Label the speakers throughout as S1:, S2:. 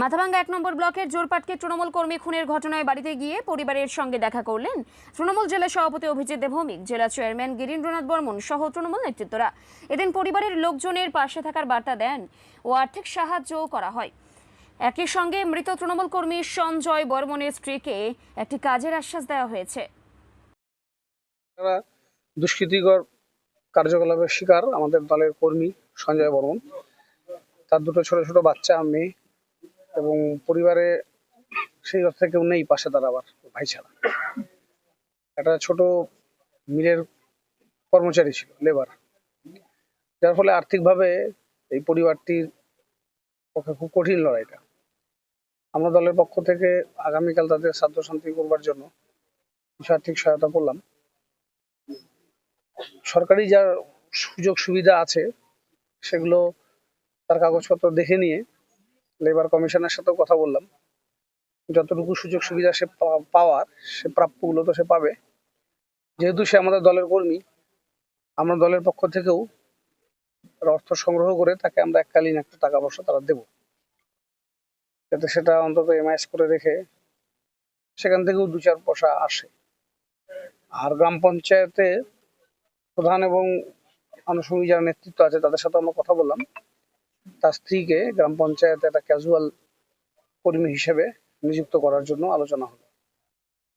S1: মাথাভাঙ্গা এক নম্বর ব্লকের জোরপাটকে তৃণমূল কর্মী খুনের ঘটনায় বাড়িতে গিয়ে পরিবারের সঙ্গে দেখা করলেন তৃণমূল জেলা সভাপতি অভিজিৎ দেবভৌমিক, জেলা চেয়ারম্যান গিরীন্দ্রনাথ বর্মন সহ তৃণমূল নেতৃত্বরা। এদিন পরিবারের লোকজনের পাশে থাকার বার্তা দেন ও আর্থিক সাহায্যও করা হয়। একই সঙ্গে মৃত তৃণমূল কর্মী সঞ্জয় বর্মনের স্ত্রীকে একটি কাজের আশ্বাস দেওয়া হয়েছে।
S2: দুষ্কৃতিকর কার্যকলাপের শিকার আমাদের দলের কর্মী সঞ্জয় বর্মন। তার দুটো ছোট ছোট বাচ্চা, মেয়ে। এবং পরিবারে সেই অর্থে কেউ নেই পাশে দাঁড়াবার, ভাই ছাড়া। একটা ছোট মিলের কর্মচারী ছিল লেবার যার ফলে আর্থিকভাবে এই পরিবারটির পক্ষে খুব কঠিন লড়াইটা। আমরা দলের পক্ষ থেকে আগামীকাল তাদের সাধ্য শান্তি করবার জন্য কিছু আর্থিক সহায়তা করলাম। সরকারি যা সুযোগ সুবিধা আছে, সেগুলো তার কাগজপত্র দেখে নিয়ে লেবার কমিশনের সাথেও কথা বললাম। যতটুকু সুযোগ সুবিধা সে পাওয়ার, সে প্রাপ্যগুলো তো সে পাবে। যেহেতু সে আমাদের দলের কর্মী, আমরা দলের পক্ষ থেকেও অর্থ সংগ্রহ করে তাকে আমরা এককালীন একটা টাকা পয়সা তারা দেব। যাতে সেটা অন্তত এমআইএস করে রেখে সেখান থেকেও দু চার পয়সা আসে। আর গ্রাম পঞ্চায়েতে প্রধান এবং আনুষঙ্গিক যারা নেতৃত্ব আছে, তাদের সাথে আমরা কথা বললাম। তার স্ত্রীকে গ্রাম পঞ্চায়েতে একটা ক্যাজুয়াল কর্মী হিসেবে নিযুক্ত করার জন্য আলোচনা হলো।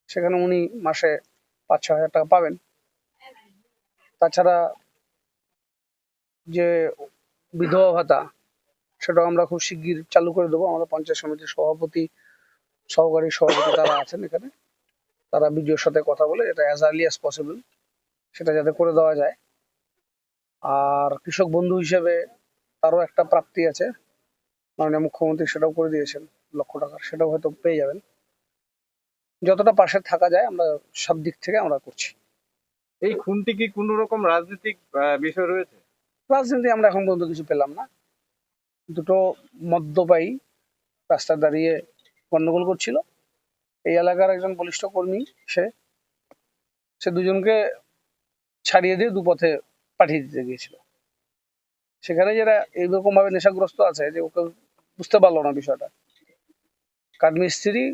S2: সেখানে উনি মাসে পাঁচ ছ হাজার টাকা পাবেন। তাছাড়া যে বিধবা ভাতা, সেটাও আমরা খুব শিগগির চালু করে দেবো। আমাদের পঞ্চায়েত সমিতির সভাপতি, সহকারী সভাপতি তারা আছেন এখানে, তারা বিডিওর সাথে কথা বলে এটা অ্যাজ আর্লি অ্যাজ পসিবল সেটা যাতে করে দেওয়া যায়। আর কৃষক বন্ধু হিসেবে তারও একটা প্রাপ্তি আছে। মাননীয় মুখ্যমন্ত্রী সেটাও করে দিয়েছেন লক্ষ টাকার সেটাও হয়তো পেয়ে যাবেন। যতটা পাশে থাকা যায় আমরা সব দিক থেকে আমরা করছি।
S3: এই খুনটি কি কোন রকম রাজনৈতিক বিষয় রয়েছে?
S2: রাজনীতি আমরা এখন পর্যন্ত কিছু পেলাম না। দুটো মদ্যপায়ী রাস্তায় দাঁড়িয়ে গন্ডগোল করছিল। এই এলাকার একজন বলিষ্ঠ কর্মী সে সে দুজনকে ছাড়িয়ে দিয়ে দুপথে পাঠিয়ে দিতে গিয়েছিল। সেখানে যারা এইরকম ভাবে নেশাগ্রস্ত আছে যে ওকে বুঝতে পারল না বিষয়টা, কাঠমিস্ত্রি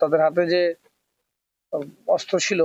S2: তাদের হাতে যে অস্ত্র ছিল